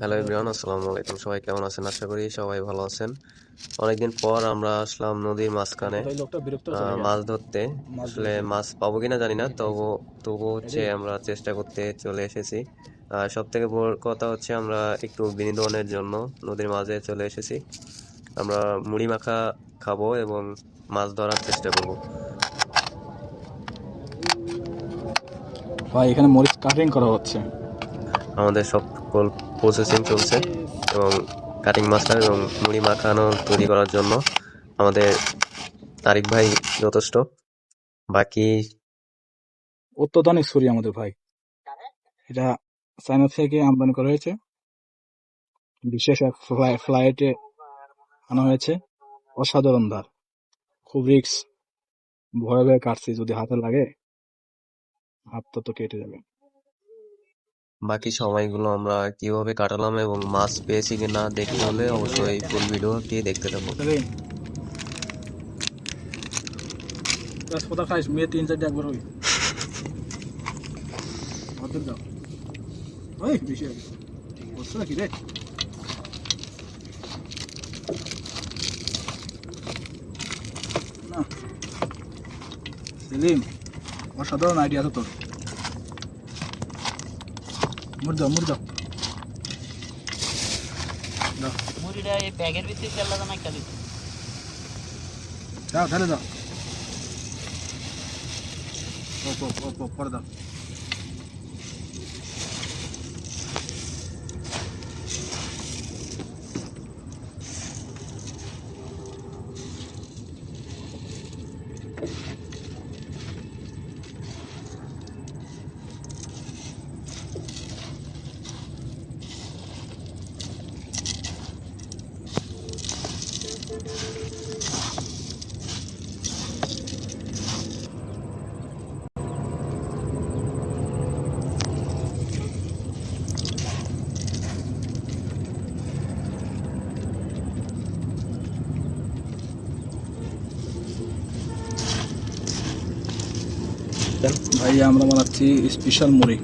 Hello everyone আসসালামু আলাইকুম। সবাই কেমন আছেন? আশা করি সবাই ভালো আছেন। অনেকদিন পর আমরা আসলাম নদীর মাঝখানে মাছ ধরতে। আসলে মাছ পাবো কিনা জানি না তবু তবু হচ্ছে আমরা চেষ্টা করতে চলে এসেছি। সব থেকে বড় কথা হচ্ছে আমরা একটু বিনোদনের জন্য নদীর মাঝে চলে এসেছি। আমরা মুড়ি মাখা খাব এবং মাছ ধরার চেষ্টা করব। ভাই এখানে মরিচ কাটিং করা হচ্ছে। আমাদের সকল প্রসেসিং চলছে এবং কাটিং মাস্টার এবং মুড়ি মাখানো তৈরি করার জন্য আমাদের তারিক ভাই যথেষ্ট। বাকি অত্যাধুনিক ছুরি আমাদের ভাই। এটা চায়না থেকে আমদানি করা হয়েছে। বিশেষ এক ফ্লাই- ফ্লাইটে আনা হয়েছে। অসাধারণ ধার। খুব রিক্স ভয়ে ভয়ে কাটছি, যদি হাতে লাগে, হাতটা তো কেটে যাবে। বাকি সময়গুলো আমরা কীভাবে কাটালাম এবং মাছ পেয়েছি কিনা দেখতে হলে অবশ্যই ফুল ভিডিওটি দেখতে সেলিম, অসাধারণ আইডিয়া তো তোর। মুর যাও মুর যাও দাও মুড়িটা এই ব্যাগের ভিতরে চাল্লা না খালি দাও ঢেলে দাও ওপ ওপ ওপ ওপ পরে দাও ভাই আমরা বানাচ্ছি স্পেশাল মুড়ি।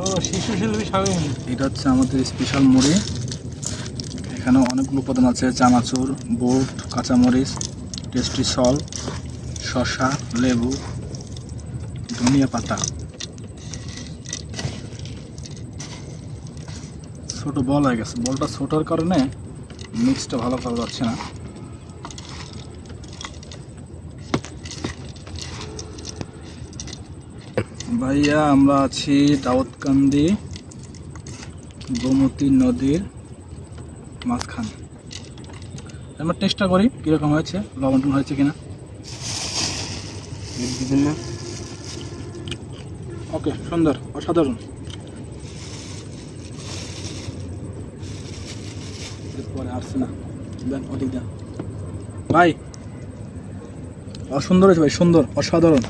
ও শিশু শিল্পী সবাই এটা হচ্ছে আমাদের স্পেশাল মুড়ি। এখানে অনেকগুলো উপাদান আছে চানাচুর বুট কাঁচামরিচ টেস্টি সল শসা লেবু ধনিয়া পাতা। ছোট বল হয়ে গেছে। বলটা ছোটোর কারণে মিক্সটা ভালো করা যাচ্ছে না। ভাইয়া আমরা আছি দাউদকান্দি গোমতী নদীর মাঝখানে। আমরা চেষ্টা করি কীরকম হয়েছে লবণ টবণ হয়েছে কিনা। ওকে সুন্দর অসাধারণ। পরে আসছে না দেন ওদিক দেন। ভাই অসুন্দর হয়েছে ভাই সুন্দর অসাধারণ।